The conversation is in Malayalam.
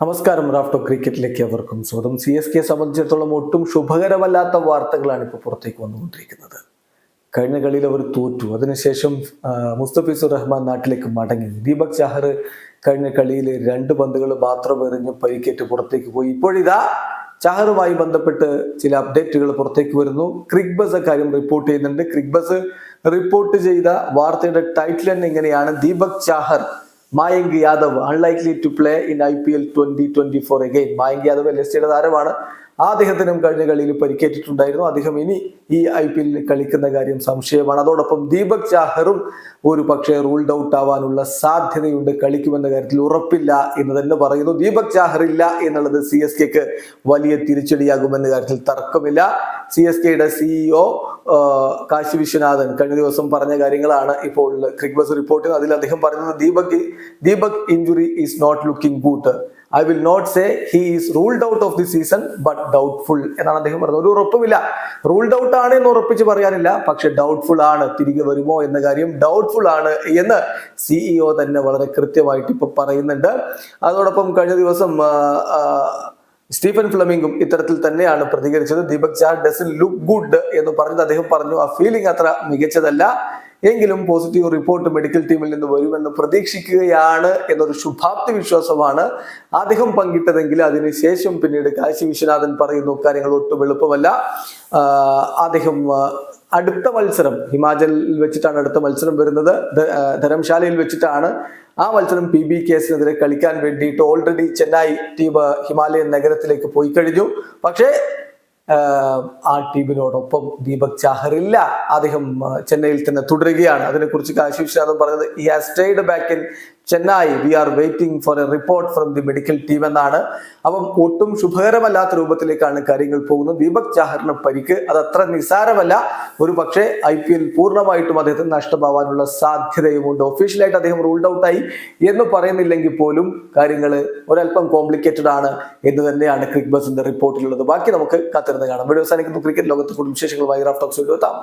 നമസ്കാരം റാഫ്റ്റോ ക്രിക്കറ്റിലേക്ക് അവർക്കും സ്വാഗതം. സി എസ് കെ സംബന്ധിച്ചിടത്തോളം ഒട്ടും ശുഭകരമല്ലാത്ത വാർത്തകളാണ് ഇപ്പോൾ പുറത്തേക്ക് വന്നുകൊണ്ടിരിക്കുന്നത്. കഴിഞ്ഞ കളിയിൽ അവർ തോറ്റു. അതിനുശേഷം മുസ്തഫീസുർ റഹ്മാൻ നാട്ടിലേക്ക് മടങ്ങി. ദീപക് ചാഹർ കഴിഞ്ഞ കളിയിൽ രണ്ട് പന്തുകൾ മാത്രം എറിഞ്ഞ് പരിക്കേറ്റ് പുറത്തേക്ക് പോയി. ഇപ്പോഴിതാ ചാഹറുമായി ബന്ധപ്പെട്ട് ചില അപ്ഡേറ്റുകൾ പുറത്തേക്ക് വരുന്നു. ക്രിക്ബസ് കാര്യം റിപ്പോർട്ട് ചെയ്യുന്നുണ്ട്. ക്രിക്ബസ് റിപ്പോർട്ട് ചെയ്ത വാർത്തയുടെ ടൈറ്റിൽ തന്നെ ഇങ്ങനെയാണ്. Deepak Chahar Mayank Yadav unlikely to play in I P L twenty twenty four again Mayank Yadav L S സിയുടെ താരമാണ്. അദ്ദേഹത്തിനും കഴിഞ്ഞ കളിയിൽ പരിക്കേറ്റിട്ടുണ്ടായിരുന്നു. അദ്ദേഹം ഇനി ഈ ഐ പി എല്ലിൽ കളിക്കുന്ന കാര്യം സംശയമാണ്. അതോടൊപ്പം ദീപക് ചാഹറും ഒരു പക്ഷേ റൂൾഡ് ഔട്ട് ആവാനുള്ള സാധ്യതയുണ്ട്. കളിക്കുമെന്ന കാര്യത്തിൽ ഉറപ്പില്ല എന്ന് തന്നെ പറയുന്നു. ദീപക് ചാഹർ ഇല്ല എന്നുള്ളത് സി എസ് കെക്ക് വലിയ തിരിച്ചടിയാകുമെന്ന കാര്യത്തിൽ തർക്കമില്ല. സി എസ് കെയുടെ സിഇഒ കാശി വിശ്വനാഥൻ കഴിഞ്ഞ ദിവസം പറഞ്ഞ കാര്യങ്ങളാണ് ഇപ്പോൾ ക്രിക് ബസ് റിപ്പോർട്ടിൽ അതിൽ അദ്ദേഹം പറയുന്നത് Deepak Deepak injury is not looking good I will not say he is ruled out of the season but doubtful എന്നാണ് അദ്ദേഹം പറഞ്ഞത്. ഒരു ഉറപ്പുമില്ല. റൂൾഡ് ഔട്ട് ആണ് എന്ന് ഉറപ്പിച്ച് പറയാനില്ല. പക്ഷെ ഡൗട്ട്ഫുൾ ആണ്. തിരികെ വരുമോ എന്ന കാര്യം ഡൗട്ട്ഫുൾ ആണ് എന്ന് സിഇഒ തന്നെ വളരെ കൃത്യമായിട്ട് ഇപ്പൊ പറയുന്നുണ്ട്. അതോടൊപ്പം കഴിഞ്ഞ ദിവസം സ്റ്റീഫൻ ഫ്ലമിംഗും ഇത്തരത്തിൽ തന്നെയാണ് പ്രതികരിച്ചത്. Deepak Chahar doesn't look good എന്ന് പറഞ്ഞത് അദ്ദേഹം പറഞ്ഞു. ആ ഫീലിംഗ് അത്ര മികച്ചതല്ല. എങ്കിലും പോസിറ്റീവ് റിപ്പോർട്ട് മെഡിക്കൽ ടീമിൽ നിന്ന് വരുമെന്ന് പ്രതീക്ഷിക്കുകയാണ് എന്നൊരു ശുഭാപ്തി വിശ്വാസമാണ് അദ്ദേഹം പങ്കിട്ടതെങ്കിൽ അതിനുശേഷം പിന്നീട് കാശി വിശ്വനാഥൻ പറയുന്നു കാര്യങ്ങൾ ഒട്ടും എളുപ്പമല്ല. അദ്ദേഹം അടുത്ത മത്സരം ഹിമാചലിൽ വെച്ചിട്ടാണ് അടുത്ത മത്സരം വരുന്നത്. ധരംശാലയിൽ വെച്ചിട്ടാണ്. ആ മത്സരം പി ബി കേസിനെതിരെ കളിക്കാൻ വേണ്ടിയിട്ട് ഓൾറെഡി ചെന്നൈ ടീം ഹിമാലയൻ നഗരത്തിലേക്ക് പോയി കഴിഞ്ഞു. പക്ഷേ ആ ടീമിനോടൊപ്പം ദീപക് ചാഹർ ഇല്ല അദ്ദേഹം ചെന്നൈയിൽ തന്നെ തുടരുകയാണ്. അതിനെക്കുറിച്ച് കാശി വിശ്വനാഥൻ പറഞ്ഞത് he has stayed back in Chennai we are waiting for a report from the medical team എന്നാണ്. അപ്പം ഒട്ടും ശുഭകരമല്ലാത്ത രൂപത്തിലേക്കാണ് കാര്യങ്ങൾ പോകുന്നത്. ദീപക് ചാഹറിന് പരിക്ക് അത് അത്ര നിസ്സാരമല്ല ഒരു പക്ഷേ ഐ പി എൽ പൂർണമായിട്ടും അദ്ദേഹത്തിന് നഷ്ടമാവാനുള്ള സാധ്യതയുമുണ്ട്. ഒഫീഷ്യലായിട്ട് അദ്ദേഹം റൂൾഡ് ഔട്ടായി എന്ന് പറയുന്നില്ലെങ്കിൽ പോലും കാര്യങ്ങൾ ഒരല്പം കോംപ്ലിക്കേറ്റഡ് ആണ് എന്ന് തന്നെയാണ് ക്രിക്ക് ബസിന്റെ റിപ്പോർട്ടിലുള്ളത് ബാക്കി നമുക്ക് കാത്തിരുന്ന് കാണാം. വീഡിയോ അവസാനിക്കുന്നു. ക്രിക്കറ്റ് ലോകത്ത് കൂടുതൽ വിശേഷങ്ങളുമായി റാഫ്റ്റോക്സ് എത്താം.